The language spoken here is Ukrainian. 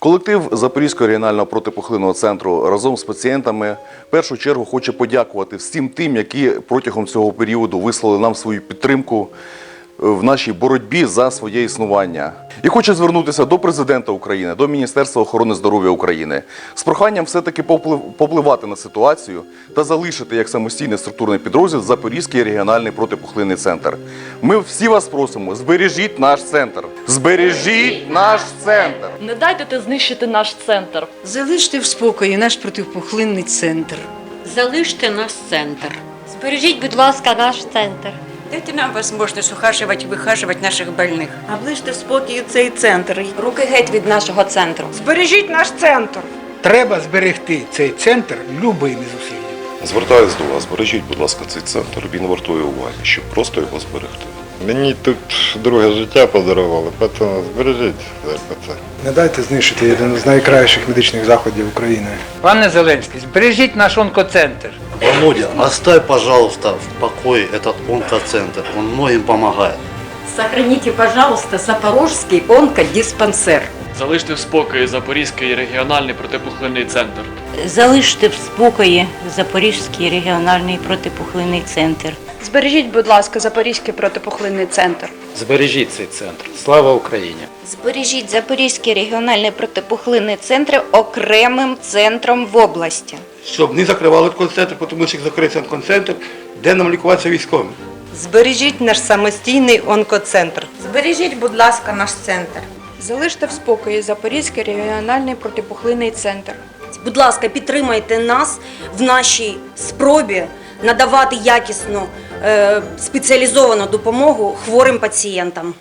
Колектив Запорізького регіонального протипухлинного центру разом з пацієнтами в першу чергу хоче подякувати всім тим, які протягом цього періоду вислали нам свою підтримку в нашій боротьбі за своє існування. І хочу звернутися до президента України, до Міністерства охорони здоров'я України з проханням все-таки поплив- попливати на ситуацію та залишити як самостійний структурний підрозділ Запорізький регіональний протипухлинний центр. Ми всі вас просимо, збережіть наш центр. Збережіть наш центр. Не дайте знищити наш центр. Залиште в спокої наш протипухлинний центр. Залиште наш центр. Збережіть, будь ласка, наш центр. Дайте нам возможность ухаживать и выхаживать наших больных. Оближте в спокій цей центр. Руки геть від нашого центру. Збережіть наш центр. Треба зберегти цей центр любими зусиллями. Звертаюсь до вас, бережіть, будь ласка, цей центр. Він вартує уваги, щоб просто його зберегти. Мені тут друге життя подарували, тому збережіть ЗРПЦ. Не дайте знищити один з найкращих медичних заходів України. Пане Зеленський, збережіть наш онкоцентр. Володя, оставь, пожалуйста, в покое этот онкоцентр. Он многим помогает. Сохраните, пожалуйста, Запорожский онкодиспансер. Залиште в спокої Запорізький регіональний протипухлинний центр. Залиште в спокої Запорізький регіональний протипухлинний центр. Збережіть, будь ласка, Запорізький протипухлинний центр. Збережіть цей центр. Слава Україні! Збережіть Запорізький регіональний протипухлинний центр окремим центром в області. Щоб не закривали концентр, тому що як закриється концентр, де нам лікуватися військовим? Збережіть наш самостійний онкоцентр. Збережіть, будь ласка, наш центр. Залиште в спокої Запорізький регіональний протипухлинний центр. Будь ласка, підтримайте нас в нашій спробі надавати якісну е, спеціалізовану допомогу хворим пацієнтам.